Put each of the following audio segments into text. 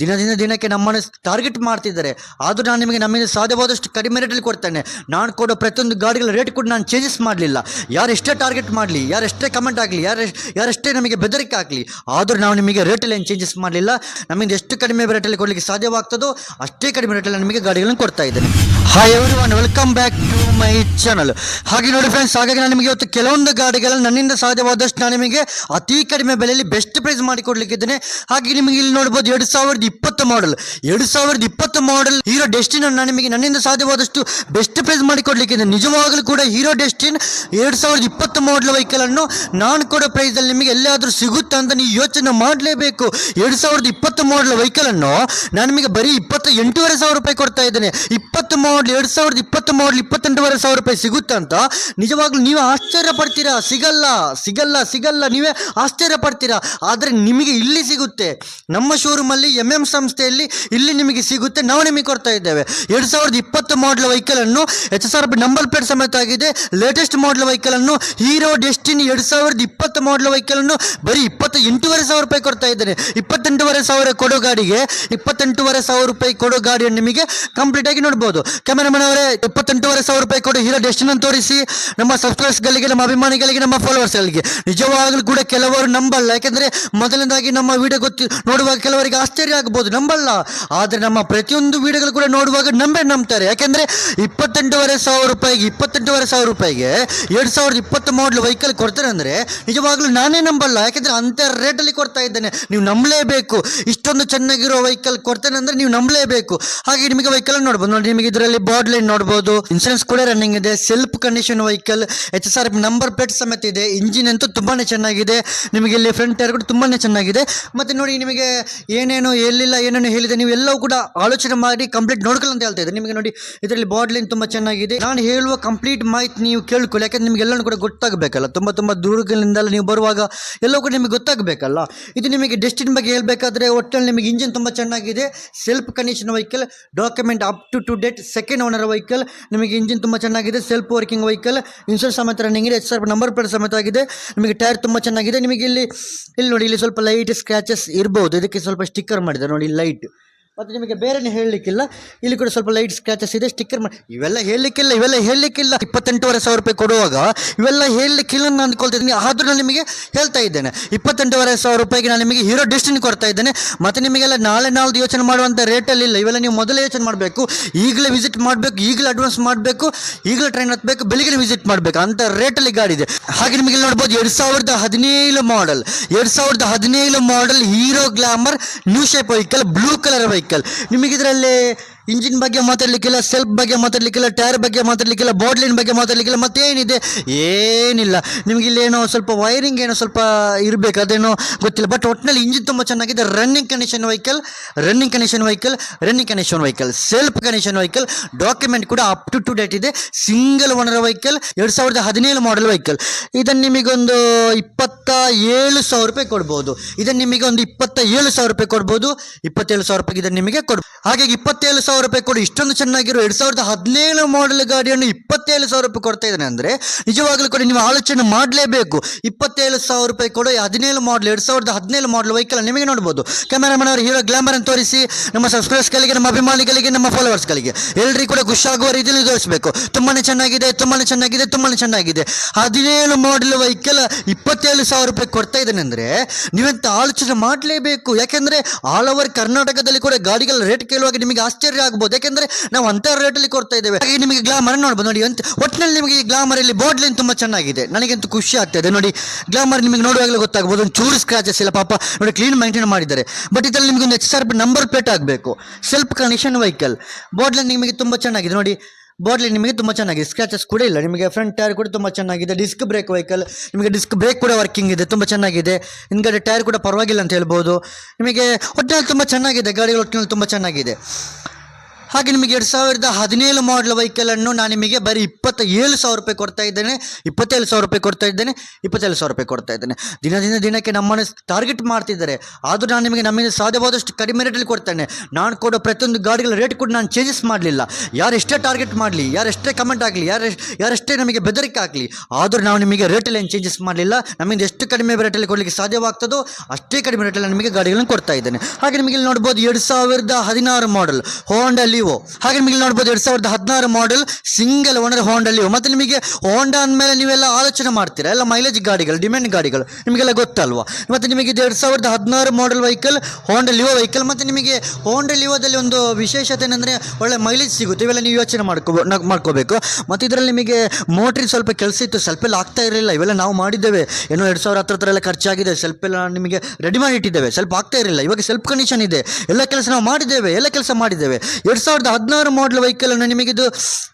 ದಿನದಿಂದ ದಿನಕ್ಕೆ ನಮ್ಮನ್ನು ಟಾರ್ಗೆಟ್ ಮಾಡ್ತಿದ್ದಾರೆ. ಆದರೂ ನಾನು ನಿಮಗೆ ನಮ್ಮಿಂದ ಸಾಧ್ಯವಾದಷ್ಟು ಕಡಿಮೆ ರೇಟಲ್ಲಿ ಕೊಡ್ತೇನೆ. ನಾನು ಕೊಡೋ ಪ್ರತಿಯೊಂದು ಗಾಡಿಗಳ ರೇಟ್ ಕೂಡ ನಾನು ಚೇಂಜಸ್ ಮಾಡಲಿಲ್ಲ. ಯಾರು ಎಷ್ಟೇ ಟಾರ್ಗೆಟ್ ಮಾಡಲಿ, ಯಾರು ಎಷ್ಟೇ ಕಮೆಂಟ್ ಆಗಲಿ ಯಾರು ಯಾರೆಷ್ಟೇ ನಮಗೆ ಬೆದರಿಕೆ ಆಗಲಿ ಆದರೂ ನಾವು ನಿಮಗೆ ರೇಟಲ್ಲಿ ಏನು ಚೇಂಜಸ್ ಮಾಡಲಿಲ್ಲ. ನಮ್ಮಿಂದ ಎಷ್ಟು ಕಡಿಮೆ ರೇಟಲ್ಲಿ ಕೊಡಲಿಕ್ಕೆ ಸಾಧ್ಯವಾಗ್ತದೋ ಅಷ್ಟೇ ಕಡಿಮೆ ರೇಟಲ್ಲಿ ನಿಮಗೆ ಗಾಡಿಗಳನ್ನು ಕೊಡ್ತಾ ಇದ್ದೇನೆ. Hi everyone welcome back to my channel ಹಾಗೆ ನೋಡಿ ಫ್ರೆಂಡ್ಸ್ ಹಾಗಾಗಿ ನಾನು ನಿಮಗೆ ಇವತ್ತು ಕೆಲವೊಂದು ಗಾಡಿಗಳನ್ನು ನನ್ನಿಂದ ಸಾಧ್ಯವಾದಷ್ಟು ನಾನು ನಿಮಗೆ ಅತಿ ಕಡಿಮೆ ಬೆಲೆಯಲ್ಲಿ ಬೆಸ್ಟ್ ಪ್ರೈಸ್ ಮಾಡಿ ಕೊಡ್ಲಿಕ್ಕಿದ್ದೇನೆ ಹಾಗೆ ನಿಮಗೆ ಇಲ್ಲಿ ನೋಡ್ಬೋದು ಎರಡು ಸಾವಿರದ ಇಪ್ಪತ್ತು ಮಾಡಲ್ ಎರಡು ಸಾವಿರದ ಇಪ್ಪತ್ತು ಮಾಡೆಲ್ ಹೀರೋ ಡೆಸ್ಟಿನ್ ಅನ್ನು ನಿಮಗೆ ನನ್ನಿಂದ ಸಾಧ್ಯವಾದಷ್ಟು ಬೆಸ್ಟ್ ಪ್ರೈಸ್ ಮಾಡಿ ಕೊಡ್ಲಿಕ್ಕಿದೆ ನಿಜವಾಗಲೂ ಕೂಡ ಹೀರೋ ಡೆಸ್ಟಿನ್ ಎರಡು ಸಾವಿರದ ಇಪ್ಪತ್ತು ಮಾಡಲ್ ವೆಹಿಕಲ್ ಅನ್ನು ನಾನು ಕೊಡೋ ಪ್ರೈಸ್ ಅಲ್ಲಿ ನಿಮಗೆ ಎಲ್ಲಾದರೂ ಸಿಗುತ್ತೆ ಅಂತ ನೀವು ಯೋಚನೆ ಮಾಡಲೇಬೇಕು. ಎರಡು ಸಾವಿರದ ಇಪ್ಪತ್ತು ಮಾಡಲ್ ವೆಹಿಕಲ್ ಅನ್ನು ನಾನು ನಿಮಗೆ ಬರೀ ಇಪ್ಪತ್ತು, ಎಂಟೂವರೆ ಸಾವಿರ ರೂಪಾಯಿ ಕೊಡ್ತಾ ಇದ್ದೇನೆ. ಇಪ್ಪತ್ತು ಮಾಡಲ್ ಎರಡು ಸಾವಿರದ ಇಪ್ಪತ್ತು ಮಾಡಲ್ ಇಪ್ಪತ್ತೆಂಟೂವರೆ ಸಾವಿರ ರೂಪಾಯಿ ಸಿಗುತ್ತೆ ಅಂತ ನಿಜವಾಗ್ಲೂ ನೀವು ಆಶ್ಚರ್ಯ ಪಡ್ತೀರಾ? ಸಿಗಲ್ಲ ಸಿಗಲ್ಲ ಸಿಗಲ್ಲ. ನೀವೇ ಆಶ್ಚರ್ಯ ಪಡ್ತೀರಾ? ಆದರೆ ನಿಮಗೆ ಇಲ್ಲಿ ಸಿಗುತ್ತೆ. ನಮ್ಮ ಶೋರೂಮಲ್ಲಿ ಎಂ ಎಂ ಸಂಸ್ಥೆಯಲ್ಲಿ ಇಲ್ಲಿ ನಿಮಗೆ ಸಿಗುತ್ತೆ. ನಾವು ನಿಮಗೆ ಕೊಡ್ತಾ ಇದ್ದೇವೆ. ಎರಡು ಸಾವಿರದ ಇಪ್ಪತ್ತು ಮಾಡಲ್ ವೆಹಿಕಲ್ ಅನ್ನು H S R B number plate ಸಮೇತ ಆಗಿದೆ. ಲೇಟೆಸ್ಟ್ ಮಾಡಲ್ ವೆಹಿಕಲ್ ಅನ್ನು ಹೀರೋ ಡೆಸ್ಟಿನಿ ಎರಡು ಸಾವಿರದ ಇಪ್ಪತ್ತು ಮಾಡಲ್ ವೆಹಿಕಲ್ ಅನ್ನು ಬರೀ ಇಪ್ಪತ್ತು ಎಂಟೂವರೆ ಸಾವಿರ ರೂಪಾಯಿ ಕೊಡ್ತಾ ಇದ್ದೇನೆ. ಇಪ್ಪತ್ತೆಂಟೂವರೆ ಸಾವಿರ ಕೊಡೋ ಗಾಡಿಗೆ ಇಪ್ಪತ್ತೆಂಟೂವರೆ ಸಾವಿರ ರೂಪಾಯಿ ಕೊಡೋ ಗಾಡಿಯನ್ನು ನಿಮಗೆ ಕಂಪ್ಲೀಟ್ ಆಗಿ ನೋಡ್ಬೋದು. ಕ್ಯಾಮರಾಮನ್ ಅವರೇ, ಇಪ್ಪತ್ತೆಂಟುವರೆ ಸಾವಿರ ರೂಪಾಯಿ ಕೊಡು. ಹೀರೋ ಡೆಸ್ಟಿನ್ ತೋರಿಸಿ. ನಮ್ಮ ಸಬ್ಸ್ಕ್ರೈಬರ್ಸ್ಗಳಿಗೆ ನಮ್ಮ ಅಭಿಮಾನಿಗಳಿಗೆ, ನಮ್ಮ ಫಾಲೋವರ್ಸ್ಗಳಿಗೆ ನಿಜವಾಗಲೂ ಕೂಡ ಕೆಲವರು ನಂಬಲ್ಲ. ಯಾಕೆಂದರೆ ಮೊದಲನೇದಾಗಿ ನಮ್ಮ ವಿಡಿಯೋ ಗೊತ್ತಿ ನೋಡುವಾಗ ಕೆಲವರಿಗೆ ಆಶ್ಚರ್ಯ ಆಗ್ಬೋದು ನಂಬಲ್ಲ. ಆದರೆ ನಮ್ಮ ಪ್ರತಿಯೊಂದು ವೀಡಿಯೋಗಳು ಕೂಡ ನೋಡುವಾಗ ನಂಬೆ ನಂಬ್ತಾರೆ. ಯಾಕೆಂದರೆ ಇಪ್ಪತ್ತೆಂಟುವರೆ ಸಾವಿರ ರೂಪಾಯಿಗೆ ಇಪ್ಪತ್ತೆಂಟುವರೆ ಸಾವಿರ ರೂಪಾಯಿಗೆ ಎರಡು ಸಾವಿರದ ಇಪ್ಪತ್ತು ಮಾಡಲ್ ವೆಹಿಕಲ್ ಕೊಡ್ತಾರೆ ಅಂದರೆ ನಿಜವಾಗ್ಲೂ ನಾನೇ ನಂಬಲ್ಲ. ಯಾಕೆಂದರೆ ಅಂಥ ರೇಟಲ್ಲಿ ಕೊಡ್ತಾ ಇದ್ದೇನೆ. ನೀವು ನಂಬಲೇಬೇಕು. ಇಷ್ಟೊಂದು ಚೆನ್ನಾಗಿರೋ ವೆಹಿಕಲ್ ಕೊಡ್ತೇನೆ ಅಂದರೆ ನೀವು ನಂಬಲೇಬೇಕು. ಹಾಗೆ ನಿಮಗೆ ವೆಹಿಕಲ್ ನೋಡ್ಬೋದು. ನೋಡಿ, ನಿಮಗೆ ಇದರಲ್ಲಿ ಬಾಡ್ ಲೈನ್ ನೋಡ್ಬೋದು. ಇನ್ಸೂರೆನ್ಸ್ ಕೂಡ ರನ್ನಿಂಗ್ ಇದೆ. Self condition vehicle H S R number plate ಸಮೇತ ಇದೆ. ಇಂಜಿನ್ ಅಂತೂ ತುಂಬಾ ಚೆನ್ನಾಗಿದೆ. ನಿಮಗೆ ಇಲ್ಲಿ ಫ್ರಂಟ್ ಟೈರ್ ಕೂಡ ತುಂಬಾ ಚೆನ್ನಾಗಿದೆ. ಮತ್ತು ನೋಡಿ, ನಿಮಗೆ ಏನೇನು ಎಲ್ಲಿಲ್ಲ ಏನೇನು ಹೇಳಿದೆ ನೀವು ಎಲ್ಲವೂ ಕೂಡ ಆಲೋಚನೆ ಮಾಡಿ ಕಂಪ್ಲೀಟ್ ನೋಡ್ಕೊಳ್ಳಿ ಅಂತ ಹೇಳ್ತಾ ಇದ್ದೆ ನಿಮಗೆ ನೋಡಿ, ಇದರಲ್ಲಿ ಬಾಡ್ಲಿನ್ ತುಂಬ ಚೆನ್ನಾಗಿದೆ. ನಾನು ಹೇಳುವ ಕಂಪ್ಲೀಟ್ ಮಾಹಿತಿ ನೀವು ಕೇಳ್ಕೊಳ್ಳಿ, ಯಾಕಂದ್ರೆ ನಿಮಗೆ ಕೂಡ ಗೊತ್ತಾಗಬೇಕಲ್ಲ. ತುಂಬ ತುಂಬ ದೂರಗಳಿಂದೆಲ್ಲ ನೀವು ಬರುವಾಗ ಎಲ್ಲವೂ ಕೂಡ ನಿಮಗೆ ಗೊತ್ತಾಗಬೇಕಲ್ಲ. ಇದು ನಿಮಗೆ ಡೆಸ್ಟಿನ್ ಬಗ್ಗೆ ಹೇಳಬೇಕಾದ್ರೆ ಒಟ್ಟಲ್ಲಿ ನಿಮಗೆ ಇಂಜಿನ್ ತುಂಬ ಚೆನ್ನಾಗಿದೆ. Self condition vehicle document up to to date second owner vehicle ನಿಮಗೆ ಇಂಜಿನ್ ತುಂಬ ಚೆನ್ನಾಗಿದೆ. ಸೆಲ್ಫ್ ವರ್ಕಿಂಗ್ ವೆಹಿಕಲ್ ಇನ್ಶೂರೆನ್ಸ್ ಸಮೇತ ರನ್ನಿಂಗ್ ಇದೆ. ಎಚ್ ಆರ್ ನಂಬರ್ ಪ್ಲೇಟ್ ಸಮೇತ ಆಗಿದೆ. ನಿಮಗೆ ಟೈರ್ ತುಂಬ ಚೆನ್ನಾಗಿದೆ. ನಿಮಗೆ ಇಲ್ಲಿ ಇಲ್ಲಿ ನೋಡಿ, ಇಲ್ಲಿ ಸ್ವಲ್ಪ ಲೈಟ್ ಸ್ಕ್ರಾಚಸ್ ಇರ್ಬೋದು. ಇದಕ್ಕೆ ಸ್ವಲ್ಪ ಸ್ಟಿಕ್ಕರ್ ಮಾಡಿದ್ದಾರೆ ನೋಡಿ ಲೈಟ್ ಮತ್ತು ನಿಮಗೆ ಬೇರೆನೇ ಹೇಳಲಿಕ್ಕಿಲ್ಲ. ಇಲ್ಲಿ ಕೂಡ ಸ್ವಲ್ಪ ಲೈಟ್ ಸ್ಕ್ರಾಚಸ್ ಇದೆ ಸ್ಟಿಕ್ಕರ್ ಮಾಡಿ ಇವೆಲ್ಲ ಹೇಳಲಿಕ್ಕಿಲ್ಲ ಇವೆಲ್ಲ ಹೇಳಲಿಕ್ಕಿಲ್ಲ. ಇಪ್ಪತ್ತೆಂಟುವರೆ ಸಾವಿರ ರೂಪಾಯಿ ಕೊಡುವಾಗ ಇವೆಲ್ಲ ಹೇಳಲಿಕ್ಕಿಲ್ಲ ನಾನು ಅಂದ್ಕೊಳ್ತಿದ್ದೀನಿ. ಆದರೂ ನಾನು ನಿಮಗೆ ಹೇಳ್ತಾ ಇದ್ದೇನೆ. ಇಪ್ಪತ್ತೆಂಟುವರೆ ಸಾವಿರ ರೂಪಾಯಿಗೆ ನಾನು ನಿಮಗೆ ಹೀರೋ ಡಿಸ್ಟಿನ್ ಕೊಡ್ತಾ ಇದ್ದೇನೆ. ಮತ್ತು ನಿಮಗೆಲ್ಲ ನಾಳೆ ನಾಳ್ದು ಯೋಚನೆ ಮಾಡುವಂಥ ರೇಟಲ್ಲಿ ಇಲ್ಲ. ಇವೆಲ್ಲ ನೀವು ಮೊದಲೇ ಯೋಚನೆ ಮಾಡಬೇಕು. ಈಗಲೇ ವಿಸಿಟ್ ಮಾಡಬೇಕು, ಈಗಲೇ ಅಡ್ವಾನ್ಸ್ ಮಾಡಬೇಕು, ಈಗಲೇ ಟ್ರೈನ್ ಹತ್ತಬೇಕು ಬೆಳಿಗ್ಗೆ ವಿಸಿಟ್ ಮಾಡಬೇಕು ಅಂತ ರೇಟಲ್ಲಿ ಗಾಡಿ ಇದೆ. ಹಾಗೆ ನಿಮಗೆ ನೋಡ್ಬೋದು, ಎರಡು ಸಾವಿರದ ಹದಿನೇಳು ಮಾಡಲ್ ಎರಡು ಸಾವಿರದ ಹದಿನೇಳು model Hero Glamour new shape vehicle blue colour vehicle ನಿಮಗೆ ಇದರಲ್ಲಿ ಇಂಜಿನ್ ಬಗ್ಗೆ ಮಾತಾಡ್ಲಿಕ್ಕಿಲ್ಲ ಸೆಲ್ಫ್ ಬಗ್ಗೆ ಮಾತಾಡ್ಲಿಕ್ಕಿಲ್ಲ ಟೈರ್ ಬಗ್ಗೆ ಮಾತಾಡ್ಲಿಕ್ಕಿಲ್ಲ ಬಾಟ್ಲಿನ ಬಗ್ಗೆ ಮಾತಾಡ್ಲಿಕ್ಕಿಲ್ಲ, ಮತ್ತೇನಿದೆ? ಏನಿಲ್ಲ. ನಿಮ್ಗೆ ಇಲ್ಲೇನೋ ಸ್ವಲ್ಪ ವೈರಿಂಗ್ ಏನೋ ಸ್ವಲ್ಪ ಇರಬೇಕು, ಅದೇನೋ ಗೊತ್ತಿಲ್ಲ. ಬಟ್ ಒಟ್ಟಿನಲ್ಲಿ ಇಂಜಿನ್ ತುಂಬ ಚೆನ್ನಾಗಿದೆ. Running condition vehicle running condition vehicle running condition vehicle self condition vehicle document ಕೂಡ ಅಪ್ ಟು ಟು ಡೇಟ್ ಇದೆ. ಸಿಂಗಲ್ ಓನರ್ ವೆಹಿಕಲ್ ಎರಡು ಸಾವಿರದ ಹದಿನೇಳು ಮಾಡೆಲ್ ವೆಹಿಕಲ್ ಇದನ್ನು ನಿಮಗೊಂದು ಇಪ್ಪತ್ತ ಏಳು ಸಾವಿರ ರೂಪಾಯಿ ಕೊಡ್ಬೋದು. ಇದನ್ನು ನಿಮಗೆ ಒಂದು ಇಪ್ಪತ್ತ ಏಳು ಸಾವಿರ ರೂಪಾಯಿ ಕೊಡ್ಬೋದು. ಇಪ್ಪತ್ತೇಳು ಸಾವಿರ ರೂಪಾಯಿ ಇದನ್ನು ನಿಮಗೆ ಕೊಡ್ಬೋದು. ಹಾಗಾಗಿ ಇಪ್ಪತ್ತೇಳು ಸಾವಿರ ರೂಪಾಯಿ ಕೊಡು. ಇಷ್ಟೊಂದು ಚೆನ್ನಾಗಿರೋ ಎರಡು ಸಾವಿರದ ಹದಿನೇಳು ಮಾಡೆಲ್ ಗಾಡಿಯನ್ನು ಇಪ್ಪತ್ತೇಳು ಸಾವಿರ ರೂಪಾಯಿ ಕೊಡ್ತಾ ಇದ್ದಾನೆ ಅಂದರೆ ನಿಜವಾಗಲೂ ಕೂಡ ನೀವು ಆಲೋಚನೆ ಮಾಡಲೇಬೇಕು. ಇಪ್ಪತ್ತೇಳು ಸಾವಿರ ರೂಪಾಯಿ ಕೊಡು ಹದಿನೇಳು ಮಾಡಲ್ ಎರಡು ಸಾವಿರದ ಹದಿನೇಳು ಮಾಡಲ್ ವೆಹಿಕಲ್ ನಿಮಗೆ ನೋಡ್ಬೋದು. ಕ್ಯಾಮರಾಮನ್ ಅವರು ಹೀರೋ ಗ್ಲಾಮರ್ ಅಂತ ತೋರಿಸಿ, ನಮ್ಮ ಸಬ್ಸ್ಕ್ರೈಬರ್ಸ್ಗಳಿಗೆ ನಮ್ಮ ಅಭಿಮಾನಿಗಳಿಗೆ, ನಮ್ಮ ಫಾಲೋವರ್ಸ್ಗಳಿಗೆ ಎಲ್ಲರಿಗೂ ಕೂಡ ಖುಷಿಯಾಗುವ ರೀತಿಯಲ್ಲಿ ತೋರಿಸಬೇಕು. ತುಂಬಾ ಚೆನ್ನಾಗಿದೆ ತುಂಬಾ ಚೆನ್ನಾಗಿದೆ ತುಂಬಾ ಚೆನ್ನಾಗಿದೆ. ಹದಿನೇಳು ಮಾಡಲ್ ವೆಹಿಕಲ್ ಇಪ್ಪತ್ತೇಳು ಸಾವಿರ ರೂಪಾಯಿ ಕೊಡ್ತಾ ಇದ್ದಾನೆ ಅಂದರೆ ನೀವೆಂತ ಆಲೋಚನೆ ಮಾಡಲೇಬೇಕು. ಯಾಕೆಂದರೆ ಆಲ್ ಓವರ್ ಕರ್ನಾಟಕದಲ್ಲಿ ಕೂಡ ಗಾಡಿಗಳ ರೇಟ್ ಕೇಳುವಾಗ ನಿಮಗೆ ಆಶ್ಚರ್ಯ ಆಗ್ಬೋದು. ಯಾಕೆಂದ್ರೆ ನಾವು ಅಂಥ ರೇಟಲ್ಲಿ ಕೊಡ್ತಾ ಇದ್ದೇವೆ. ಹಾಗೆ ನಿಮಗೆ ಗ್ಲಾಮರ್ ನೋಡ್ಬೋದು. ನೋಡಿ ಅಂತ ಒಟ್ಟಿನಲ್ಲಿ ನಿಮಗೆ ಈ ಗ್ಲಾಮರಲ್ಲಿ ಬಾಡ್ಲಿನ್ ತುಂಬಾ ಚೆನ್ನಾಗಿದೆ. ನನಗಂತೂ ಖುಷಿ ಆಗ್ತದೆ ನೋಡಿ ಗ್ಲಾಮರ್ ನಿಮಗೆ ನೋಡುವಾಗಲೇ ಗೊತ್ತಾಗ್ಬೋದು. ಒಂದು ಚೂರು ಸ್ಕ್ರಾಚಸ್ ಇಲ್ಲ ಪಾಪ, ನೋಡಿ ಕ್ಲೀನ್ ಮೈಂಟೈನ್ ಮಾಡಿದ್ದಾರೆ. ಬಟ್ ಇದರಲ್ಲಿ ನಿಮಗೆ ಒಂದು H R P number plate ಆಗಬೇಕು self condition vehicle body line ನಿಮಗೆ ತುಂಬ ಚೆನ್ನಾಗಿದೆ. ನೋಡಿ ಬಾಡ್ಲಿ ನಿಮಗೆ ತುಂಬ ಚೆನ್ನಾಗಿದೆ. ಸ್ಕ್ರಾಚಸ್ ಕೂಡ ಇಲ್ಲ. ನಿಮಗೆ ಫ್ರಂಟ್ ಟೈರ್ ಕೂಡ ತುಂಬ ಚೆನ್ನಾಗಿದೆ. ಡಿಸ್ಕ್ ಬ್ರೇಕ್ ವೆಹಿಕಲ್ ನಿಮಗೆ ಡಿಸ್ಕ್ ಬ್ರೇಕ್ ಕೂಡ ವರ್ಕಿಂಗ್ ಇದೆ. ತುಂಬ ಚೆನ್ನಾಗಿದೆ. ಹಿಂದ್ಗಡೆ ಟೈರ್ ಕೂಡ ಪರವಾಗಿಲ್ಲ ಅಂತ ಹೇಳ್ಬೋದು. ನಿಮಗೆ ಒಟ್ಟಿನಲ್ಲಿ ತುಂಬ ಚೆನ್ನಾಗಿದೆ. ಗಾಡಿಗಳು ಒಟ್ಟಿನಲ್ಲಿ ತುಂಬ ಚೆನ್ನಾಗಿದೆ. ಹಾಗೆ ನಿಮಗೆ ಎರಡು ಸಾವಿರದ ಹದಿನೇಳು ಮಾಡಲ್ ವೆಹಿಕಲನ್ನು ನಾನು ನಿಮಗೆ ಬರೀ ಇಪ್ಪತ್ತ ಏಳು ಸಾವಿರ ರೂಪಾಯಿ ಕೊಡ್ತಾ ಇದ್ದೇನೆ, ಇಪ್ಪತ್ತೇಳು ಸಾವಿರ ರೂಪಾಯಿ ಕೊಡ್ತಾ ಇದ್ದೇನೆ, ಇಪ್ಪತ್ತೇಳು ಸಾವಿರ ರೂಪಾಯಿ ಕೊಡ್ತಾ ಇದ್ದೇನೆ. ದಿನದಿಂದ ದಿನ ದಿನಕ್ಕೆ ನಮ್ಮನ್ನು ಟಾರ್ಗೆಟ್ ಮಾಡ್ತಿದ್ದಾರೆ. ಆದರೂ ನಾನು ನಿಮಗೆ ನಮ್ಮಿಂದ ಸಾಧ್ಯವಾದಷ್ಟು ಕಡಿಮೆ ರೇಟಲ್ಲಿ ಕೊಡ್ತೇನೆ. ನಾನು ಕೊಡೋ ಪ್ರತಿಯೊಂದು ಗಾಡಿಗಳ ರೇಟ್ ಕೂಡ ನಾನು ಚೇಂಜಸ್ ಮಾಡಲಿಲ್ಲ. ಯಾರೆಷ್ಟೇ ಟಾರ್ಗೆಟ್ ಮಾಡಲಿ ಯಾರೆಷ್ಟೇ ಕಮೆಂಟ್ ಆಗಲಿ ಯಾರು ಯಾರೆಷ್ಟೇ ನಮಗೆ ಬೆದರಿಕೆ ಆಗಲಿ ಆದರೂ ನಾವು ನಿಮಗೆ ರೇಟಲ್ಲಿ ಏನು ಚೇಂಜಸ್ ಮಾಡಲಿಲ್ಲ. ನಮ್ಮಿಂದ ಎಷ್ಟು ಕಡಿಮೆ ರೇಟಲ್ಲಿ ಕೊಡಲಿಕ್ಕೆ ಸಾಧ್ಯವಾಗ್ತದೋ ಅಷ್ಟೇ ಕಡಿಮೆ ರೇಟಲ್ಲಿ ನಿಮಗೆ ಗಾಡಿಗಳನ್ನು ಕೊಡ್ತಾ ಇದ್ದೇನೆ. ಹಾಗೆ ನಿಮಗೆ ಇಲ್ಲಿ ನೋಡ್ಬೋದು ಎರಡು ಸಾವಿರದ ಹದಿನಾರು ಮಾಡೆಲ್ ಹೋಂಡಾ ಲಿವೋ ಹಾಗೆ ನಿಮಗೆ ನೋಡ್ಬೋದು ಎರಡ್ ಸಾವಿರದ ಹದಿನಾರು model single owner Honda Livo ಮತ್ತೆ ನಿಮಗೆ ಹೋಂಡಾ ಅಂದಮೇಲೆ ನೀವೆಲ್ಲ ಆಲೋಚನೆ ಮಾಡ್ತೀರಾ? ಎಲ್ಲ ಮೈಲೇಜ್ ಗಾಡಿಗಳು ಡಿಮ್ಯಾಂಡ್ ಗಾಡಿಗಳು, ನಿಮಗೆಲ್ಲ ಗೊತ್ತಲ್ವಾ? ಮತ್ತೆ ನಿಮಗೆ ಇದು ಎರಡ್ ಸಾವಿರದ ಹದಿನಾರು model vehicle Honda Livo vehicle ಮತ್ತೆ ನಿಮಗೆ ಹೋಂಡಾ ಲಿವೋದಲ್ಲಿ ಒಂದು ವಿಶೇಷತೆ ಏನಂದರೆ ಒಳ್ಳೆ ಮೈಲೇಜ್ ಸಿಗುತ್ತೆ. ಇವೆಲ್ಲ ನೀವು ಯೋಚನೆ ಮಾಡ್ಕೋ ಮಾಡ್ಕೋಬೇಕು. ಮತ್ತು ಇದರಲ್ಲಿ ನಿಮಗೆ ಮೋಟ್ರಿ ಸ್ವಲ್ಪ ಕೆಲಸ ಇತ್ತು, ಸ್ವಲ್ಪ ಎಲ್ಲ ಆಗ್ತಾ ಇರಲಿಲ್ಲ. ಇವೆಲ್ಲ ನಾವು ಮಾಡಿದ್ದೇವೆ. ಏನೋ ಎರಡು ಸಾವಿರ ಹತ್ತಿರ ಎಲ್ಲ ಖರ್ಚಾಗಿದೆ. ಸ್ವಲ್ಪ ಎಲ್ಲ ನಿಮಗೆ ರೆಡಿ ಮಾಡಿ ಇಟ್ಟಿದ್ದೇವೆ. ಸ್ವಲ್ಪ ಆಗ್ತಾ ಇರಲಿಲ್ಲ. ಇವಾಗ ಸ್ವಲ್ಪ ಕಂಡೀಷನ್ ಇದೆ. ಎಲ್ಲ ಕೆಲಸ ನಾವು ಮಾಡಿದ್ದೇವೆ. ಎಲ್ಲ ಕೆಲಸ ಮಾಡಿದ್ದೇವೆ. ಎರಡು ಸಾವಿರದ ಹದಿನಾರು ಮಾಡಲ್ ವೆಹಿಕಲನ್ನು ನಿಮಗಿದು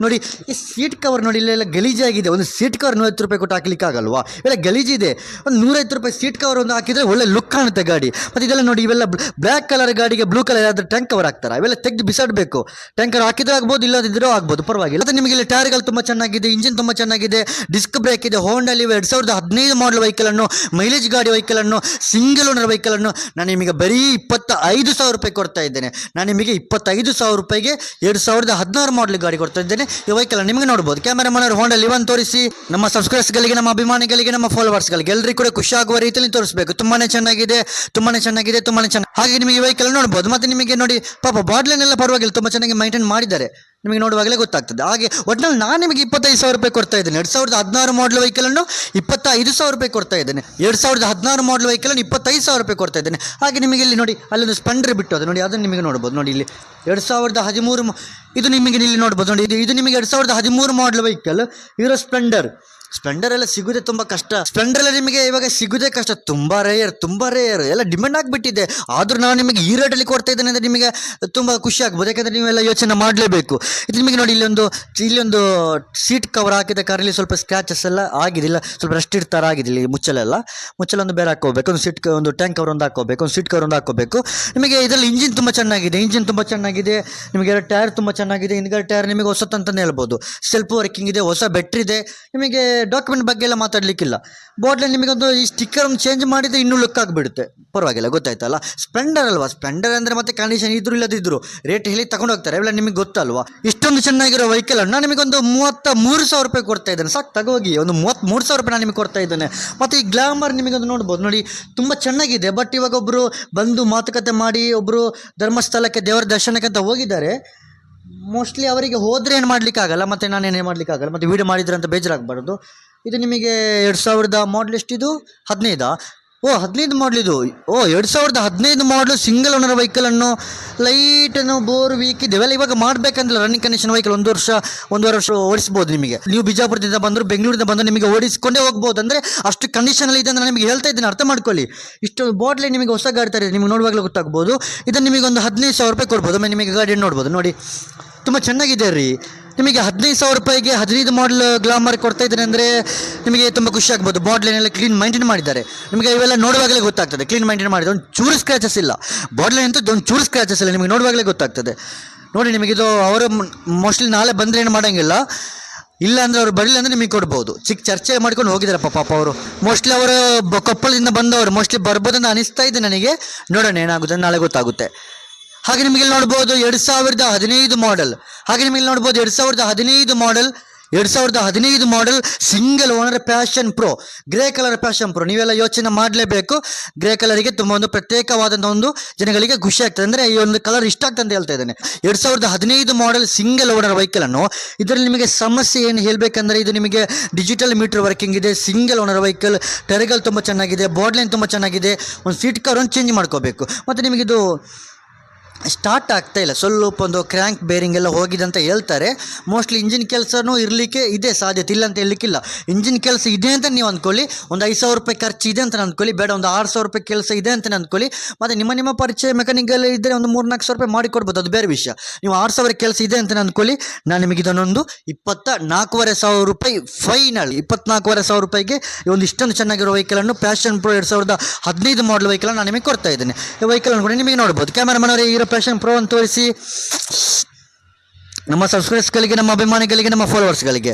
ನೋಡಿ, ಈ ಸೀಟ್ ಕವರ್ ನೋಡಿ, ಇಲ್ಲೆಲ್ಲ ಗಲೀಜಾಗಿದೆ ಒಂದು ಸೀಟ್ ಕವರ್ ನೂರೈವತ್ತು ರೂಪಾಯಿ ಕೊಟ್ಟು ಹಾಕ್ಲಿಕ್ಕೆ ಆಗಲ್ವಾ? ಇವೆಲ್ಲ ಗಲೀಜಿದೆ ಒಂದು ನೂರೈವತ್ತು ರೂಪಾಯಿ ಸೀಟ್ ಕವರ್ ಒಂದು ಹಾಕಿದರೆ ಒಳ್ಳೆ ಲುಕ್ ಕಾಣುತ್ತೆ ಗಾಡಿ. ಮತ್ತು ಇದೆಲ್ಲ ನೋಡಿ, ಇವೆಲ್ಲ ಬ್ಲ್ಯಾಕ್ ಕಲರ್ ಗಾಡಿಗೆ ಬ್ಲೂ ಕಲರ್ ಯಾವ್ದು ಟ್ಯಾಂಕ್ ಕವರ್ ಹಾಕ್ತಾರೆ? ಇವೆಲ್ಲ ತೆಗೆದು ಬಿಸಾಡಬೇಕು. ಟ್ಯಾಂಕರ್ ಹಾಕಿದ್ರೆ ಆಗ್ಬೋದು ಇಲ್ಲದಿದ್ದರೂ ಆಗ್ಬೋದು. ಪರವಾಗಿಲ್ಲ. ಮತ್ತು ನಿಮಗೆ ಇಲ್ಲಿ ಟೈರ್ಗಳು ತುಂಬ ಚೆನ್ನಾಗಿದೆ ಇಂಜಿನ್ ತುಂಬ ಚೆನ್ನಾಗಿದೆ ಡಿಸ್ಕ್ ಬ್ರೇಕ್ ಇದೆ ಹೋಂಡಲ್ಲಿ ಎರಡು ಸಾವಿರದ ಹದಿನೈದು ಮಾಡಲ್ ವೆಹಿಕಲನ್ನು ಮೈಲೇಜ್ ಗಾಡಿ ವೆಹಿಕಲನ್ನು ಸಿಂಗಲ್ ಓನರ್ ವೆಹಿಕಲನ್ನು ನಾನು ನಿಮಗೆ ಬರೀ ಇಪ್ಪತ್ತ ಐದು ಸಾವಿರ ರೂಪಾಯಿ ಕೊಡ್ತಾ ಇದ್ದೇನೆ. ನಾನು ನಿಮಗೆ ಇಪ್ಪತ್ತೈದು ಸಾವಿರ ರೂಪಾಯಿಗೆ ಎರಡು ಸಾವಿರದ ಹದಿನಾರು ಮಾಡಲ್ ಗಾಡಿ ಕೊಡ್ತಾ ಇದ್ದೇನೆ. ಈ ವೆಹಿಕಲ್ ನಿಮಗೆ ನೋಡ್ಬೋದು. ಕ್ಯಾಮೆರಾ ಮನೋರ್ ಹೋಂಡಾ ಲಿವನ್ ತೋರಿಸಿ, ನಮ್ಮ ಸಬ್ಸ್ಕ್ರೈಬರ್ಸ್ಗಳಿಗೆ ನಮ್ಮ ಅಭಿಮಾನಿಗಳಿಗೆ, ನಮ್ಮ ಫಾಲೋವರ್ಸ್ಗಳಿಗೆ ಎಲ್ಲರಿಗೂ ಕೂಡ ಖುಷಿ ಆಗುವ ರೀತಿಯಲ್ಲಿ ತೋರಿಸಬೇಕು. ತುಂಬಾನೇ ಚೆನ್ನಾಗಿದೆ ತುಂಬಾನೇ ಚೆನ್ನಾಗಿದೆ, ತುಂಬಾನೇ ಚೆನ್ನಾಗಿ. ಹಾಗೆ ನಿಮಗೆ ಈ ವೆಹಿಕಲ್ ನೋಡ್ಬೋದು. ಮತ್ತೆ ನಿಮಗೆ ನೋಡಿ, ಪಾಪ ಬಾಟ್ಲನ್ನೆಲ್ಲ ಪರವಾಗಿಲ್ಲ, ತುಂಬ ಚೆನ್ನಾಗಿ ಮೈಂಟೈನ್ ಮಾಡಿದ್ದಾರೆ. ನಿಮಗೆ ನೋಡುವಾಗಲೇ ಗೊತ್ತಾಗ್ತದೆ. ಹಾಗೆ ಒಟ್ಟಿನಲ್ಲಿ ನಾನು ನಿಮಗೆ ಇಪ್ಪತ್ತೈದು ಸಾವಿರ ರೂಪಾಯಿ ಕೊಡ್ತಾ ಇದ್ದೇನೆ. ಎರಡು ಸಾವಿರದ ಹದಿನಾರು ಮಾಡಲ್ ವೆಹಿಕಲನ್ನು ಇಪ್ಪತ್ತೈದು ಸಾವಿರ ರೂಪಾಯಿ ಕೊಡ್ತಾ ಇದ್ದೇನೆ. ಎರಡು ಸಾವಿರದ ಹದಿನಾರು ಮಾಡಲ್ ವೆಹಿಕಲನ್ನು ಇಪ್ಪತ್ತೈದು ಸಾವಿರ ರೂಪಾಯಿ ಕೊಡ್ತಾ ಇದ್ದೇನೆ. ಹಾಗೆ ನಿಮಗೆ ಇಲ್ಲಿ ನೋಡಿ, ಅಲ್ಲೊಂದು ಸ್ಪೆಂಡರ್ ಬಿಟ್ಟು ಅದು ನೋಡಿ, ಅದನ್ನು ನಿಮಗೆ ನೋಡ್ಬೋದು. ನೋಡಿ, ಇಲ್ಲಿ ಎರಡು ಸಾವಿರದ ಹದಿಮೂರು ಇದು ನಿಮಗೆ ಇಲ್ಲಿ ನೋಡ್ಬೋದು. ನೋಡಿ, ಇದು ಇದು ನಿಮಗೆ ಎರಡು ಸಾವಿರದ ಹದಿಮೂರು ಮಾಡಲ್ ವೆಹಿಕಲ್ ಇರೋ ಸ್ಪ್ಲೆಂಡರ್ ಸ್ಪ್ಲೆಂಡರ್ ಎಲ್ಲ ಸಿಗುದೇ ತುಂಬ ಕಷ್ಟ. ಸ್ಪ್ಲೆಂಡರ್ ಎಲ್ಲ ನಿಮಗೆ ಇವಾಗ ಸಿಗುದೇ ಕಷ್ಟ. ತುಂಬ ರೇಯರ್ ತುಂಬ ರೇಯರ್ ಎಲ್ಲ ಡಿಮ್ಯಾಂಡ್ ಆಗಿಬಿಟ್ಟಿದೆ. ಆದರೂ ನಾನು ನಿಮಗೆ ಈ ರೇಟಲ್ಲಿ ಕೊಡ್ತಾ ಇದ್ದೇನೆ ಅಂದರೆ ನಿಮಗೆ ತುಂಬ ಖುಷಿ ಆಗ್ಬೋದು. ಯಾಕಂದರೆ ನೀವೆಲ್ಲ ಯೋಚನೆ ಮಾಡಲೇಬೇಕು. ಇದು ನಿಮಗೆ ನೋಡಿ ಇಲ್ಲೊಂದು ಇಲ್ಲೊಂದು ಸೀಟ್ ಕವರ್ ಹಾಕಿದ ಕಾರಲ್ಲಿ ಸ್ವಲ್ಪ ಸ್ಕ್ರಾಚಸ್ ಎಲ್ಲ ಆಗಿದಿಲ್ಲ ಸ್ವಲ್ಪ ರಸ್ಟ್ ಇಡ್ತಾರ ಆಗಿದಿಲ್ಲ ಮುಚ್ಚಲೆಲ್ಲ ಮುಚ್ಚಲೊಂದು ಬೇರೆ ಹಾಕೋಬೇಕು ಒಂದು ಸೀಟ್ ಒಂದು ಟ್ಯಾಂಕ್ ಕವರ್ ಒಂದು ಹಾಕೋಬೇಕು ಒಂದು ಸೀಟ್ ಕವರ್ ಒಂದು ಹಾಕೋಬೇಕು ನಿಮಗೆ ಇದರಲ್ಲಿ ಇಂಜಿನ್ ತುಂಬ ಚೆನ್ನಾಗಿದೆ. ಇಂಜಿನ್ ತುಂಬ ಚೆನ್ನಾಗಿದೆ. ನಿಮಗೆ ಟೈರ್ ತುಂಬ ಚೆನ್ನಾಗಿದೆ. ಹಿಂದ್ಗಡೆ ಟೈರ್ ನಿಮಗೆ ಹೊಸತಂತಲೇ ಹೇಳ್ಬೋದು. ಸೆಲ್ಫ್ ವರ್ಕಿಂಗ್ ಇದೆ, ಹೊಸ ಬೆಟ್ರ್ ಇದೆ. ನಿಮಗೆ ಡಾಕ್ಯುಮೆಂಟ್ ಬಗ್ಗೆ ಎಲ್ಲ ಮಾತಾಡಲಿಕ್ಕಿಲ್ಲ. ನಿಮಗೆ ಒಂದು ಈ ಸ್ಟಿಕ್ಕರ್ ಒಂದು ಚೇಂಜ್ ಮಾಡಿದರೆ ಇನ್ನೂ ಲುಕ್ ಆಗಿಬಿಡುತ್ತೆ. ಪರವಾಗಿಲ್ಲ, ಗೊತ್ತಾಯ್ತಲ್ಲ? ಸ್ಪ್ಲೆಂಡರ್ ಅಲ್ವಾ? ಸ್ಪ್ಲೆಂಡರ್ ಅಂದರೆ ಮತ್ತೆ ಕಂಡೀಷನ್ ಇದ್ರು ಇಲ್ಲದಿದ್ರು ರೇಟ್ ಹೇಳಿ ತಗೊಂಡು ಹೋಗ್ತಾರೆ? ಇವೆಲ್ಲ ನಿಮಗೆ ಗೊತ್ತಲ್ವಾ? ಇಷ್ಟೊಂದು ಚೆನ್ನಾಗಿರೋ ವೆಹಿಕಲ್ ನಾನು ನಿಮಗೊಂದು ಮೂವತ್ತ ಮೂರು ಸಾವಿರ ರೂಪಾಯಿ ಕೊಡ್ತಾ ಇದ್ದೇನೆ. ಸಾಕು, ತಗೋಗಿ. ಒಂದು ಮೂವತ್ತ್ ಮೂರು ಸಾವಿರ ರೂಪಾಯಿ ನಾನು ನಿಮಗೆ ಕೊಡ್ತಾ ಇದ್ದೇನೆ. ಮತ್ತು ಈ ಗ್ಲಾಮರ್ ನಿಮಗೊಂದು ನೋಡ್ಬೋದು. ನೋಡಿ, ತುಂಬ ಚೆನ್ನಾಗಿದೆ. ಬಟ್ ಇವಾಗ ಒಬ್ಬರು ಬಂದು ಮಾತುಕತೆ ಮಾಡಿ ಒಬ್ಬರು ಧರ್ಮಸ್ಥಳಕ್ಕೆ, ದೇವರ ದರ್ಶನಕ್ಕೆ ಅಂತ ಹೋಗಿದ್ದಾರೆ. ಮೋಸ್ಟ್ಲಿ ಅವರಿಗೆ ಹೋದರೆ ಏನು ಮಾಡಲಿಕ್ಕಾಗಲ್ಲ, ಮತ್ತು ನಾನೇನು ಮಾಡಲಿಕ್ಕಾಗಲ್ಲ, ಮತ್ತು ವೀಡಿಯೋ ಮಾಡಿದ್ರೆ ಅಂತ ಬೇಜಾರಾಗಬಾರ್ದು. ಇದು ನಿಮಗೆ ಎರಡು ಸಾವಿರದ ಮಾಡಲ್ ಎಷ್ಟಿದು ಹದಿನೈದಾ? ಓ, ಹದಿನೈದು ಮಾಡಲ್ ಇದು. ಓ, ಎರಡು ಸಾವಿರದ ಹದಿನೈದು ಮಾಡಲು ಸಿಂಗಲ್ ಓನರ್ ವೆಹಿಕಲನ್ನು ಲೈಟನ್ನು ಬೋರ್ ವೀಕ್ ಇದೆವೆಲ್ಲ ಇವಾಗ ಮಾಡಬೇಕಂದ್ರೆ ರನ್ನಿಂಗ್ ಕಂಡೀಷನ್ ವೆಹಿಕಲ್ ಒಂದು ವರ್ಷ, ಒಂದೂವರೆ ವರ್ಷ ಓಡಿಸ್ಬೋದು ನಿಮಗೆ. ನೀವು ಬಿಜಾಪುರದಿಂದ ಬಂದರು, ಬೆಂಗಳೂರಿಂದ ಬಂದು ನಿಮಗೆ ಓಡಿಸ್ಕೊಂಡೇ ಹೋಗ್ಬೋದು ಅಂದರೆ ಅಷ್ಟು ಕಂಡೀಷನಲ್ಲಿ ಇದೆ ಅಂತ ನಿಮಗೆ ಹೇಳ್ತಾ ಇದ್ದೀನಿ. ಅರ್ಥ ಮಾಡ್ಕೊಳ್ಳಿ. ಇಷ್ಟು ಬಾಟ್ಲಿ ನಿಮಗೆ ಹೊಸ ಗಾಡಿ ತರ ನಿಮಗೆ ನೋಡುವಾಗ ಗೊತ್ತಾಗ್ಬೋದು. ಇದನ್ನು ನಿಮಗೆ ಒಂದು ಹದಿನೈದು ಸಾವಿರ ರೂಪಾಯಿ ಕೊಡ್ಬೋದು. ಆಮೇಲೆ ನಿಮಗೆ ಗಾಡಿ ನೋಡ್ಬೋದು. ನೋಡಿ, ತುಂಬ ಚೆನ್ನಾಗಿದೆ ರೀ. ನಿಮಗೆ ಹದಿನೈದು ಸಾವಿರ ರೂಪಾಯಿಗೆ ಹದಿನೈದು ಮಾಡಲ್ ಗ್ಲಾಮರ್ ಕೊಡ್ತಾ ಇದ್ದಾರೆ ಅಂದರೆ ನಿಮಗೆ ತುಂಬ ಖುಷಿ ಆಗ್ಬೋದು. ಬಾಡ್ಲೈನೆಲ್ಲ ಕ್ಲೀನ್ ಮೈಂಟೈನ್ ಮಾಡಿದ್ದಾರೆ. ನಿಮಗೆ ಇವೆಲ್ಲ ನೋಡುವಾಗಲೇ ಗೊತ್ತಾಗ್ತದೆ. ಕ್ಲೀನ್ ಮೈಂಟೈನ್ ಮಾಡಿದ ಒಂದು ಚೂರು ಸ್ಕ್ರ್ಯಾಚಸ್ ಇಲ್ಲ. ಬಾಡ್ಲೈನ್ ಅಂತೂ ಒಂದು ಚೂರು ಸ್ಕ್ರ್ಯಾಚಸ್ ಇಲ್ಲ. ನಿಮಗೆ ನೋಡುವಾಗಲೇ ಗೊತ್ತಾಗ್ತದೆ. ನೋಡಿ ನಿಮಗಿದು ಅವರು ಮೋಸ್ಟ್ಲಿ ನಾಳೆ ಬಂದರೆ ಏನು ಮಾಡೋಂಗಿಲ್ಲ. ಇಲ್ಲ ಅಂದರೆ ಅವ್ರು ಬರಲಿಲ್ಲ ಅಂದರೆ ನಿಮಗೆ ಕೊಡ್ಬೋದು. ಚಿಕ್ಕ ಚರ್ಚೆ ಮಾಡ್ಕೊಂಡು ಹೋಗಿದ್ದಾರೆ ಪಾಪ ಅವರು. ಮೋಸ್ಟ್ಲಿ ಅವರು ಕೊಪ್ಪಳದಿಂದ ಬಂದವರು. ಮೋಸ್ಟ್ಲಿ ಬರ್ಬೋದಂತ ಅನಿಸ್ತಾ ಇದೆ ನನಗೆ. ನೋಡೋಣ ಏನಾಗುತ್ತೆ. ನಾಳೆ ಗೊತ್ತಾಗುತ್ತೆ. ಹಾಗೆ ನಿಮಗೆ ನೋಡ್ಬೋದು ಎರಡು ಸಾವಿರದ ಹದಿನೈದು ಮಾಡೆಲ್ ಹಾಗೆ ನಿಮಗೆ ನೋಡ್ಬೋದು ಎರಡು ಸಾವಿರದ ಹದಿನೈದು ಮಾಡೆಲ್ ಎರಡು ಸಾವಿರದ ಹದಿನೈದು model single owner Passion Pro grey colour Passion Pro ನೀವೆಲ್ಲ ಯೋಚನೆ ಮಾಡಲೇಬೇಕು. ಗ್ರೇ ಕಲರಿಗೆ ತುಂಬ ಒಂದು ಪ್ರತ್ಯೇಕವಾದಂಥ ಒಂದು ಜನಗಳಿಗೆ ಖುಷಿ ಆಗ್ತದೆ. ಅಂದರೆ ಈ ಒಂದು ಕಲರ್ ಇಷ್ಟ ಆಗ್ತದೆ ಅಂತ ಹೇಳ್ತಾ ಇದ್ದೇನೆ. ಎರಡು ಸಾವಿರದ ಹದಿನೈದು ಮಾಡೆಲ್ ಸಿಂಗಲ್ ಓನರ್ ವೆಹಿಕಲನ್ನು ಇದರಲ್ಲಿ ನಿಮಗೆ ಸಮಸ್ಯೆ ಏನು ಹೇಳಬೇಕಂದ್ರೆ ಇದು ನಿಮಗೆ ಡಿಜಿಟಲ್ ಮೀಟರ್ ವರ್ಕಿಂಗ್ ಇದೆ. ಸಿಂಗಲ್ ಓನರ್ ವೆಹಿಕಲ್ ಟೆರೆಗಲ್ ತುಂಬ ಚೆನ್ನಾಗಿದೆ ಬಾಡ್ಲೈನ್ ತುಂಬ ಚೆನ್ನಾಗಿದೆ. ಒಂದು ಸೀಟ್ ಕವರ್ ಒಂದು ಚೇಂಜ್ ಮಾಡ್ಕೋಬೇಕು. ಮತ್ತು ನಿಮಗಿದು ಸ್ಟಾರ್ಟ್ ಆಗ್ತಾ ಇಲ್ಲ. ಸ್ವಲ್ಪ ಒಂದು ಕ್ರ್ಯಾಂಕ್ ಬೇರಿಂಗ್ ಎಲ್ಲ ಹೋಗಿದೆ ಅಂತ ಹೇಳ್ತಾರೆ. ಮೋಸ್ಟ್ಲಿ ಇಂಜಿನ್ ಕೆಲಸನೂ ಇರಲಿಕ್ಕೆ ಇದೆ ಸಾಧ್ಯತೆ. ಇಲ್ಲ ಅಂತ ಹೇಳಲಿಕ್ಕಿಲ್ಲ. ಇಂಜಿನ್ ಕೆಲಸ ಇದೆ ಅಂತ ನೀವು ಅಂದ್ಕೊಳ್ಳಿ. ಒಂದು ಐದು ಸಾವಿರ ರೂಪಾಯಿ ಖರ್ಚು ಇದೆ ಅಂತ ಅಂದ್ಕೊಳ್ಳಿ. ಬೇಡ, ಒಂದು ಆರು ಸಾವಿರ ರೂಪಾಯಿ ಕೆಲಸ ಇದೆ ಅಂತ ಅಂದ್ಕೊಳ್ಳಿ. ಮತ್ತು ನಿಮ್ಮ ನಿಮ್ಮ ಪರಿಚಯ ಮೆಕ್ಯಾನಿಕಲ್ ಇದ್ದರೆ ಒಂದು ಮೂರು ನಾಲ್ಕು ಸಾವಿರ ರೂಪಾಯಿ ಮಾಡಿಕೊಡ್ಬೋದು ಅದು ಬೇರೆ ವಿಷಯ. ನೀವು ಆರು ಸಾವಿರ ಕೆಲಸ ಇದೆ ಅಂತ ಅಂದ್ಕೊಳ್ಳಿ. ನಾನು ನಿಮಗೆ ಇದನ್ನೊಂದು ಇಪ್ಪತ್ತ ನಾಲ್ಕೂವರೆ ಸಾವಿರ ರೂಪಾಯಿ ಫೈನಲ್ ಇಪ್ಪತ್ನಾಲ್ಕೂವರೆ ಸಾವಿರ ರೂಪಾಯಿಗೆ ಒಂದು ಇಷ್ಟೊಂದು ಚೆನ್ನಾಗಿರೋ ವೆಹಿಕಲನ್ನು ಪ್ಯಾಷನ್ ಪ್ರೋ ಎರಡು ಸಾವಿರದ ಹದಿನೈದು ಮಾಡಲ್ ವೆಹಿಕಲ್ ನಾನು ನಿಮಗೆ ಕೊಡ್ತಾ ಇದ್ದೇನೆ. ಈ ವೆಹಿಕಲ್ ಕೂಡ ನಿಮಗೆ ನೋಡ್ಬೋದು. ಕ್ಯಾಮರಾಮನ್ ಅವರೇ ಇರೋ ಪ್ಯಾಷನ್ ಪ್ರೋ ಅಂತ ತೋರಿಸಿ ನಮ್ಮ ಸಬ್ಸ್ಕ್ರೈಬರ್ಸ್ಗಳಿಗೆ ನಮ್ಮ ಅಭಿಮಾನಿಗಳಿಗೆ, ನಮ್ಮ ಫಾಲೋವರ್ಸ್ಗಳಿಗೆ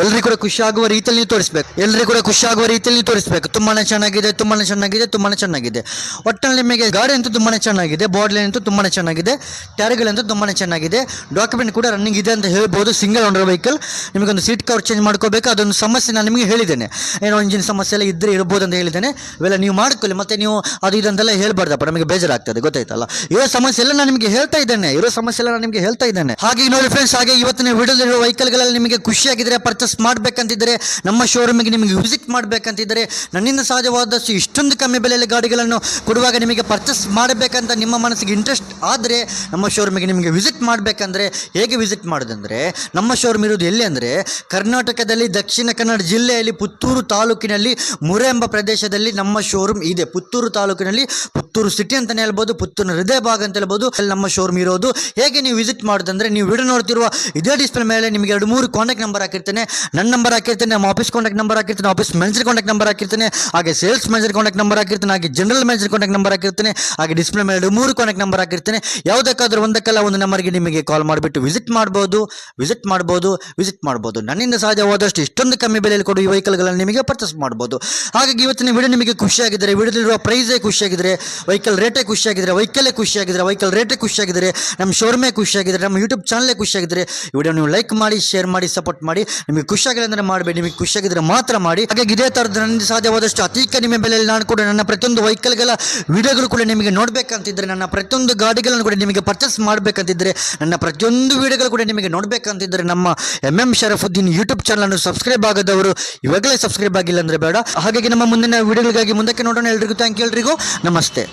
ಎಲ್ಲರಿಗೂ ಕೂಡ ಖುಷಿಯಾಗುವ ರೀತಿಯಲ್ಲಿ ನೀವು ತೋರಿಸ್ಬೇಕು. ಎಲ್ಲರಿಗೂ ಕೂಡ ಖುಷಿಯಾಗುವ ರೀತಿಯಲ್ಲಿ ನೀವು ತೋರಿಸ್ಬೇಕು. ತುಂಬಾ ಚೆನ್ನಾಗಿದೆ ತುಂಬಾ ಚೆನ್ನಾಗಿದೆ ತುಂಬಾ ಚೆನ್ನಾಗಿದೆ. ಒಟ್ಟಿನಲ್ಲಿ ನಿಮಗೆ ಗಾಡಿ ಅಂತೂ ತುಂಬಾನೇ ಚೆನ್ನಾಗಿದೆ ಬಾಡ್ಲಿ ಅಂತೂ ತುಂಬಾ ಚೆನ್ನಾಗಿದೆ ಟ್ಯಾರಿಗಳಂತೂ ತುಂಬಾನೇ ಚೆನ್ನಾಗಿದೆ. ಡಾಕ್ಯುಮೆಂಟ್ ಕೂಡ ರನ್ನಿಂಗ್ ಇದೆ ಅಂತ ಹೇಳ್ಬೋದು ಸಿಂಗಲ್ ಓನರ್ ವೆಹಿಕಲ್ ನಿಮಗೊಂದು ಸೀಟ್ ಕವರ್ ಚೇಂಜ್ ಮಾಡ್ಕೋಬೇಕು, ಅದೊಂದು ಸಮಸ್ಯೆ ನಾನು ನಿಮಗೆ ಹೇಳಿದ್ದೇನೆ. ಏನೋ ಇಂಜಿನ್ ಸಮಸ್ಯೆ ಎಲ್ಲ ಇದ್ದರೆ ಇರ್ಬೋದು ಅಂತ ಹೇಳಿದ್ದೇನೆ. ಇವೆಲ್ಲ ನೀವು ಮಾಡ್ಕೊಳ್ಳಿ, ಮತ್ತೆ ನೀವು ಅದು ಇದಂತೆಲ್ಲ ಹೇಳ್ಬಾರ್ದಪ್ಪ, ನಮಗೆ ಬೇಜಾರಾಗ್ತದೆ, ಗೊತ್ತಾಯ್ತಲ್ಲ? ಇರೋ ಸಮಸ್ಯೆ ಎಲ್ಲ ನಾನು ನಿಮಗೆ ಹೇಳ್ತಾ ಇದ್ದೇನೆ, ಇರೋ ಸಮಸ್ಯೆ ಎಲ್ಲ ನಾನು ನಿಮಗೆ ಹೇಳ್ತಾ ಇದ್ದೇನೆ. ಹಾಗೆ ನೋಡಿ ಫ್ರೆಂಡ್ಸ್, ಹಾಗೆ ಇವತ್ತಿನ ವಿಡಿಯೋದಲ್ಲಿರುವ ವೆಹಿಕಲ್ಗಳಲ್ಲಿ ನಿಮಗೆ ಖುಷಿಯಾಗಿದ್ದರೆ ಪರ್ಚೇಸ್ ಮಾಡಬೇಕಂತಿದ್ದರೆ, ನಮ್ಮ ಶೋರೂಮಿಗೆ ನಿಮಗೆ ವಿಸಿಟ್ ಮಾಡಬೇಕಂತಿದ್ದರೆ, ನನ್ನಿಂದ ಸಹಜವಾದಷ್ಟು ಇಷ್ಟೊಂದು ಕಮ್ಮಿ ಬೆಲೆಯಲ್ಲಿ ಗಾಡಿಗಳನ್ನು ಕೊಡುವಾಗ ನಿಮಗೆ ಪರ್ಚೇಸ್ ಮಾಡಬೇಕಂತ ನಿಮ್ಮ ಮನಸ್ಸಿಗೆ ಇಂಟ್ರೆಸ್ಟ್ ಆದರೆ, ನಮ್ಮ ಶೋರೂಮಿಗೆ ನಿಮಗೆ ವಿಸಿಟ್ ಮಾಡಬೇಕಂದ್ರೆ, ಹೇಗೆ ವಿಸಿಟ್ ಮಾಡೋದಂದರೆ, ನಮ್ಮ ಶೋರೂಮ್ ಇರೋದು ಎಲ್ಲಿ ಅಂದರೆ, ಕರ್ನಾಟಕದಲ್ಲಿ ದಕ್ಷಿಣ ಕನ್ನಡ ಜಿಲ್ಲೆಯಲ್ಲಿ ಪುತ್ತೂರು ತಾಲೂಕಿನಲ್ಲಿ ಮುರೆ ಎಂಬ ಪ್ರದೇಶದಲ್ಲಿ ನಮ್ಮ ಶೋರೂಮ್ ಇದೆ. ಪುತ್ತೂರು ತಾಲೂಕಿನಲ್ಲಿ ಪುತ್ತೂರು ಸಿಟಿ ಅಂತಲೇ ಹೇಳ್ಬೋದು, ಪುತ್ತೂರಿನ ಹೃದಯ ಭಾಗ ಅಂತ ಹೇಳ್ಬೋದು, ಅಲ್ಲಿ ನಮ್ಮ ಶೋರೂಮ್ ಇರೋದು. ಹೇಗೆ ನೀವು ವಿಸಿಟ್ ಮಾಡೋದಂದರೆ, ನೀವು ವಿಡಿಯೋ ನೋಡ್ತಿರುವ ಇದೇ ಡಿಸ್ಪ್ಲೇ ಮೇಲೆ ನಿಮಗೆ ಎರಡು ಮೂರು ಕಾಂಟ್ಯಾಕ್ಟ್ ನಂಬರ್ ಹಾಕಿರ್ತೇನೆ. ನನ್ನ ನಂಬರ್ ಹಾಕಿರ್ತೇನೆ, ನಮ್ಮ ಆಫೀಸ್ ಕಾಂಟ್ಯಾಕ್ಟ್ ನಂಬರ್ ಹಾಕಿರ್ತೇನೆ ಆಫೀಸ್ ಮ್ಯಾನೇಜರ್ ಕಾಂಟ್ಯಾಕ್ಟ್ ನಂಬರ್ ಹಾಕಿರ್ತೇನೆ, ಹಾಗೆ ಸೇಲ್ಸ್ ಮ್ಯಾನೇಜರ್ ಕಾಂಟ್ಯಾಕ್ಟ್ ನಂಬರ್ ಹಾಕಿರ್ತೇನೆ, ಹಾಗೆ ಜನರಲ್ ಮ್ಯಾನೇಜರ್ ಕಾಂಟ್ಯಾಕ್ಟ್ ನಂಬರ್ ಹಾಕಿರ್ತೇನೆ, ಹಾಗೆ ಡಿಸ್ಪ್ಲೇ ಮೇಲೆ ಎರಡು ಮೂರು ಕಾಂಟ್ಯಾಕ್ಟ್ ನಂಬರ್ ಹಾಕಿರ್ತೇನೆ. ಯಾವುದಕ್ಕಾದ್ರೂ ಒಂದಕ್ಕಲ್ಲ ಒಂದು ನಂಬರ್ಗೆ ನಿಮಗೆ ಕಾಲ್ ಮಾಡಿಬಿಟ್ಟು ವಿಸಿಟ್ ಮಾಡ್ಬೋದು ವಿಸಿಟ್ ಮಾಡ್ಬೋದು ವಿಸಿಟ್ ಮಾಡ್ಬೋದು. ನನ್ನಿಂದ ಸಾಧ್ಯವಾದಷ್ಟು ಇಷ್ಟೊಂದು ಕಮ್ಮಿ ಬೆಲೆಯಲ್ಲಿ ಕೊಡುವ ಈ ವೆಹಿಕಲ್ಗಳನ್ನು ನಿಮಗೆ ಪರ್ಚೇಸ್ ಮಾಡ್ಬೋದು. ಹಾಗಾಗಿ ಇವತ್ತಿನ ವಿಡಿಯೋ ನಿಮಗೆ ಖುಷಿಯಾಗಿದ್ದರೆ, ವಿಡಿಯೋದಲ್ಲಿರುವ ಪ್ರೈಸೇ ಖುಷಿಯಾಗಿದ್ದರೆ ವೆಹಿಕಲ್ ರೇಟೇ ಖುಷಿಯಾಗಿದ್ದರೆ ವೆಹಿಕಲ್ಲೇ ಖುಷಿಯಾಗಿದ್ದರೆ ವೆಹಿಕಲ್ ರೇಟೇ ಖುಷಿಯಾಗಿದ್ದರೆ, ನಮ್ಮ ಶೋರೂಮೇ ಖುಷಿಯಾಗಿದ್ದರೆ, ನಮ್ಮ ಯೂಟ್ಯೂಬ್ ಚಾನಲೇ ಖುಷಿಯಾಗಿದ್ದರೆ ವಿಡಿಯೋ ನೀವು ಲೈಕ್ ಮಾಡಿ ಶೇರ್ ಮಾಡಿ ಸಪೋರ್ಟ್ ಮಾಡಿ. ನಿಮಗೆ ಖುಷಿಯಾಗಿಲ್ಲ ಅಂದರೆ ಮಾಡಬೇಡಿ, ನಿಮಗೆ ಖುಷಿಯಾಗಿದ್ದರೆ ಮಾತ್ರ ಮಾಡಿ. ಹಾಗಾಗಿ ಇದೇ ಥರದ ನನಗೆ ಸಾಧ್ಯವಾದಷ್ಟು ಅತಿ ಕಡಿಮೆ ಬೆಲೆಯಲ್ಲಿ ನಾನು ಕೂಡ ನನ್ನ ಪ್ರತಿಯೊಂದು ವೆಹಿಕಲ್ಗಳ ವಿಡಿಯೋಗಳು ಕೂಡ ನಿಮಗೆ ನೋಡಬೇಕಂತಿದ್ದರೆ ನನ್ನ ಪ್ರತಿಯೊಂದು ಗಾಡಿಗಳನ್ನು ಕೂಡ ನಿಮಗೆ ಪರ್ಚೇಸ್ ಮಾಡಬೇಕಂತಿದ್ದರೆ ನನ್ನ ಪ್ರತಿಯೊಂದು ವಿಡಿಯೋಗಳು ಕೂಡ ನಿಮಗೆ ನೋಡಬೇಕಂತಿದ್ದರೆ ನಮ್ಮ ಎಂ ಎಂ ಶರಫುದ್ದೀನ್ ಯೂಟ್ಯೂಬ್ ಚಾನಲನ್ನು ಸಬ್ಸ್ಕ್ರೈಬ್ ಆಗದವರು ಇವಾಗಲೇ ಸಬ್ಸ್ಕ್ರೈಬ್ ಆಗಿಲ್ಲ ಅಂದರೆ ಬೇಡ. ಹಾಗಾಗಿ ನಮ್ಮ ಮುಂದಿನ ವಿಡಿಯೋಗಳಿಗಾಗಿ ಮುಂದಕ್ಕೆ ನೋಡೋಣ ಎಲ್ರಿಗೂ. ಥ್ಯಾಂಕ್ ಯು ಎಲ್ರಿಗೂ. ನಮಸ್ತೆ.